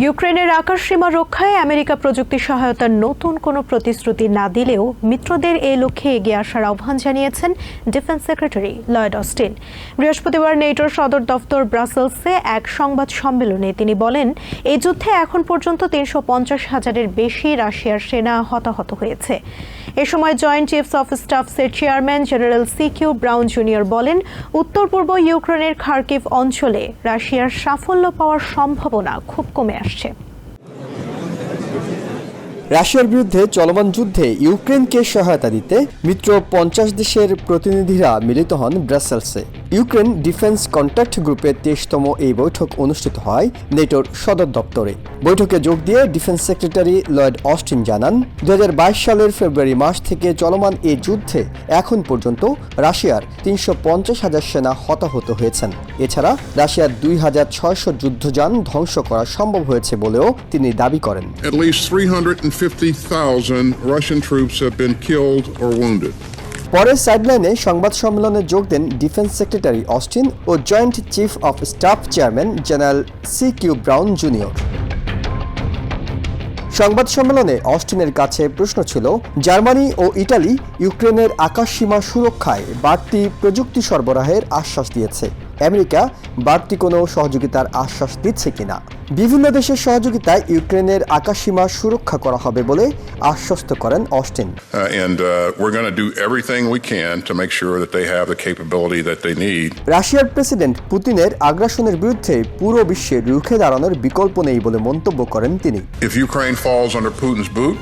ইউক্রেনের আকাশসীমা রক্ষায় আমেরিকা প্রযুক্তি সহায়তার নতুন কোনো প্রতিশ্রুতি না দিলেও মিত্রদের এই লক্ষ্যে এগিয়ে আসার আহ্বান জানিয়েছেন ডিফেন্স সেক্রেটারি লয়েড অস্টিন। বৃহস্পতিবার নেটোর সদর দফতর ব্রাসেলসে এক সংবাদ সম্মেলনে তিনি বলেন, এই যুদ্ধে এখন পর্যন্ত তিনশো পঞ্চাশ হাজারের বেশি রাশিয়ার সেনা হতাহত হয়েছে। এ সময় joint chiefs of স্টাফসের chairman general C Q Brown junior বলেন উত্তর পূর্ব ইউক্রেনের খার্কিভ অঞ্চলে রাশিয়ার সাফল্য পাওয়ার সম্ভাবনা খুব কমে আসছে। রাশিয়ার বিরুদ্ধে চলমান যুদ্ধে ইউক্রেনকে সহায়তা দিতে মিত্র পঞ্চাশ দেশের প্রতিনিধিরা মিলিত হন ব্রাসেলসে। ইউক্রেন ডিফেন্স কন্ট্যাক্ট গ্রুপের তেইশতম এই বৈঠক অনুষ্ঠিত হয় নেটোর সদর দপ্তরে। বৈঠকে যোগ দিয়ে ডিফেন্স সেক্রেটারি লয়েড অস্টিন জানান দু হাজার বাইশ সালের ফেব্রুয়ারি মাস থেকে চলমান এই যুদ্ধে এখন পর্যন্ত রাশিয়ার তিনশো পঞ্চাশ হাজার সেনা হতাহত হয়েছেন। এছাড়া রাশিয়ার দুই হাজার ছয়শো যুদ্ধযান ধ্বংস করা সম্ভব হয়েছে বলেও তিনি দাবি করেন। At least 350,000 Russian troops have been killed or wounded. পরে সাইডলাইনে সংবাদ সম্মেলনে যোগ দেন defence secretary Austin O joint chief of staff chairman general C Q Brown junior সংবাদ সম্মেলনে অস্টিনের কাছে প্রশ্ন ছিল, জার্মানি ও ইটালি ইউক্রেনের আকাশসীমা সুরক্ষায় বাড়তি প্রযুক্তি সরবরাহের আশ্বাস দিয়েছে। আমেরিকা বাড়তি কোনো সহযোগিতার আশ্বাস দিচ্ছে কিনা? বিভিন্ন দেশের সহযোগিতায় ইউক্রেনের আকাশসীমা সুরক্ষা করা হবে বলে আশ্বস্ত করেন অস্টিন। Uh, uh. রাশিয়ার প্রেসিডেন্ট পুতিনের আগ্রাসনের বিরুদ্ধে পুরো বিশ্বে রুখে দাঁড়ানোর বিকল্প নেই বলে মন্তব্য করেন তিনি। If Ukraine falls under Putin's boot,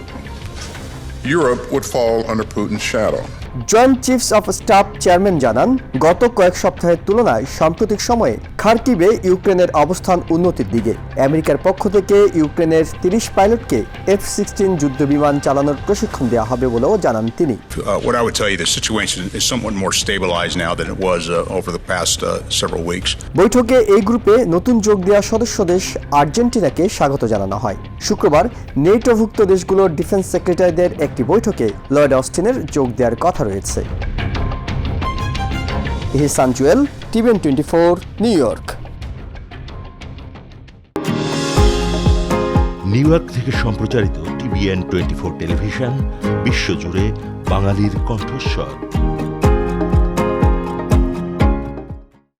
Europe would fall under Putin's shadow. Joint chiefs of staff chairman জানান গত কয়েক সপ্তাহের তুলনায় সাম্প্রতিক সময়ে খার্কিবে ইউক্রেনের অবস্থান উন্নতির দিকে আমেরিকার পক্ষ থেকে ইউক্রেনের তিরিশ পাইলটকে এফ সিক্সটিন যুদ্ধ বিমান চালানোর প্রশিক্ষণ দেওয়া হবে বলেও জানান তিনি Uh, what I would tell you, the situation is somewhat more stabilized now than it was uh, over the past uh, several weeks. বৈঠকে এই গ্রুপে নতুন যোগ দেওয়া সদস্য দেশ আর্জেন্টিনাকে স্বাগত জানানো হয় শুক্রবার নেটোভুক্ত দেশগুলোর ডিফেন্স সেক্রেটারিদের একটি বৈঠকে লয়েড অস্টিনের যোগ দেওয়ার কথা রয়েছে। ইহসান Jewel টিভেন twenty four, New York. New York থেকে সম্প্রচারিত টিভিএন টোয়েন্টি ফোর টেলিভিশন, বিশ্বজুড়ে বাঙালির কণ্ঠস্বর।